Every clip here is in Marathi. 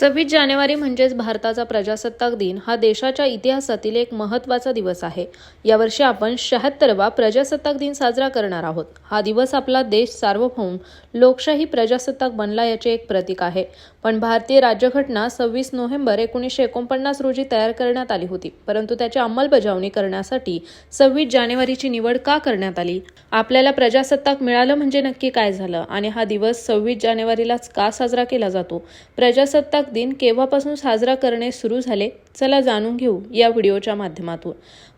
सव्वीस जानेवारी म्हणजेच भारताचा प्रजासत्ताक दिन हा देशाच्या इतिहासातील एक महत्त्वाचा दिवस आहे. यावर्षी आपण शहात्तरवा प्रजासत्ताक दिन साजरा करणार आहोत. हा दिवस आपला देश सार्वभौम लोकशाही प्रजासत्ताक बनला याचे एक प्रतीक आहे. पण भारतीय राज्यघटना सव्वीस नोव्हेंबर एकोणीसशे एकोणपन्नास रोजी तयार करण्यात आली होती. परंतु त्याची अंमलबजावणी करण्यासाठी सव्वीस जानेवारीची निवड का करण्यात आली? आपल्याला प्रजासत्ताक मिळालं म्हणजे नक्की काय झालं? आणि हा दिवस सव्वीस जानेवारीलाच का साजरा केला जातो? प्रजासत्ताक दिन केव्हापासून साजरा करणे सुरू झाले चला जाणून घेऊ या व्हिडिओच्या माध्यमातून.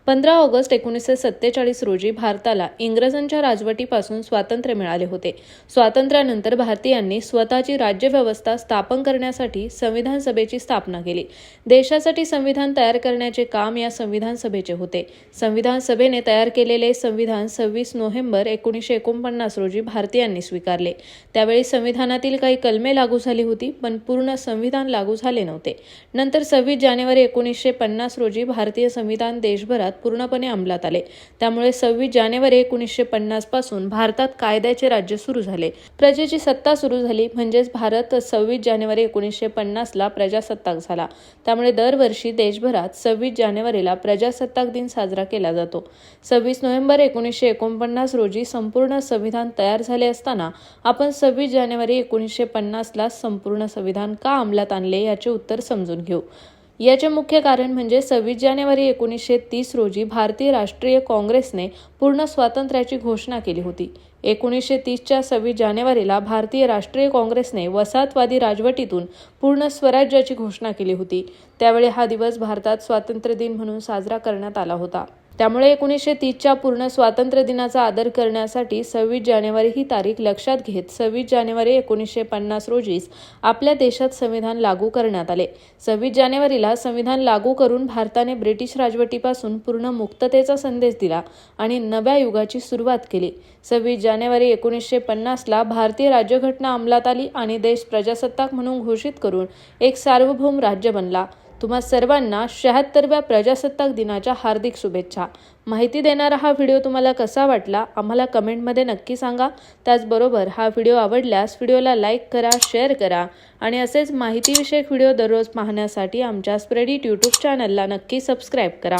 पंधरा ऑगस्ट एकोणीसशे सत्तेचाळीस रोजी भारताला इंग्रजांच्या राजवटीपासून स्वातंत्र्य मिळाले होते. स्वातंत्र्यानंतर भारतीयांनी स्वतःची राज्यव्यवस्था स्थापन करण्यासाठी संविधान सभेची स्थापना केली. देशासाठी संविधान तयार करण्याचे काम या संविधान सभेचे होते. संविधान सभेने तयार केलेले संविधान सव्वीस नोव्हेंबर एकोणीसशे एकोणपन्नास रोजी भारतीयांनी स्वीकारले. त्यावेळी संविधानातील काही कलमे लागू झाली होती पण पूर्ण संविधान लागू झाले नव्हते. नंतर सव्वीस जानेवारी एकोणीसशे पन्नास रोजी भारतीय संविधान देशभरात पूर्णपणे अंमलात आले. त्यामुळे सव्वीस जानेवारी एकोणीसशे पन्नासपासून भारतात कायद्याचे राज्य सुरू झाले. प्रजेची सत्ता सुरू झाली म्हणजेच भारत सव्वीस जानेवारी एकोणीसशे पन्नासला प्रजासत्ताक झाला. त्यामुळे दरवर्षी देशभरात सव्वीस जानेवारीला प्रजासत्ताक दिन साजरा केला जातो. सव्वीस नोव्हेंबर एकोणीसशे एकोणपन्नास रोजी संपूर्ण संविधान तयार झाले असताना आपण सव्वीस जानेवारी एकोणीसशे पन्नासला संपूर्ण संविधान का अंमलात आणले याचे उत्तर समजून घेऊ. याचे मुख्य कारण म्हणजे सव्वीस जानेवारी एकोणीसशे तीस रोजी भारतीय राष्ट्रीय काँग्रेसने पूर्ण स्वातंत्र्याची घोषणा केली होती. एकोणीसशे तीसच्या सव्वीस जानेवारीला भारतीय राष्ट्रीय काँग्रेसने वसाहतवादी राजवटीतून पूर्ण स्वराज्याची घोषणा केली होती. त्यावेळी हा दिवस भारतात स्वातंत्र्य दिन म्हणून साजरा करण्यात आला होता. त्यामुळे एकोणीसशे तीसच्या पूर्ण स्वातंत्र्य दिनाचा आदर करण्यासाठी सव्वीस जानेवारी ही तारीख लक्षात घेत सव्वीस जानेवारी एकोणीसशे पन्नास रोजीच आपल्या देशात संविधान लागू करण्यात आले. सव्वीस जानेवारीला संविधान लागू करून भारताने ब्रिटिश राजवटीपासून पूर्ण मुक्ततेचा संदेश दिला आणि नव्या युगाची सुरुवात केली. सव्वीस जानेवारी एकोणीसशे पन्नासला भारतीय राज्यघटना अंमलात आली आणि देश प्रजासत्ताक म्हणून घोषित करून एक सार्वभौम राज्य बनला. तुम्हा सर्वांना शहात्तरव्या प्रजासत्ताक दिनाच्या हार्दिक शुभेच्छा. माहिती देणारा हा व्हिडिओ तुम्हाला कसा वाटला आम्हाला कमेंटमध्ये नक्की सांगा. त्याचबरोबर हा व्हिडिओ आवडल्यास व्हिडिओला लाईक करा शेअर करा आणि असेच माहितीविषयक व्हिडिओ दररोज पाहण्यासाठी आमच्या स्प्रेडिट यूट्यूब चॅनलला नक्की सबस्क्राईब करा.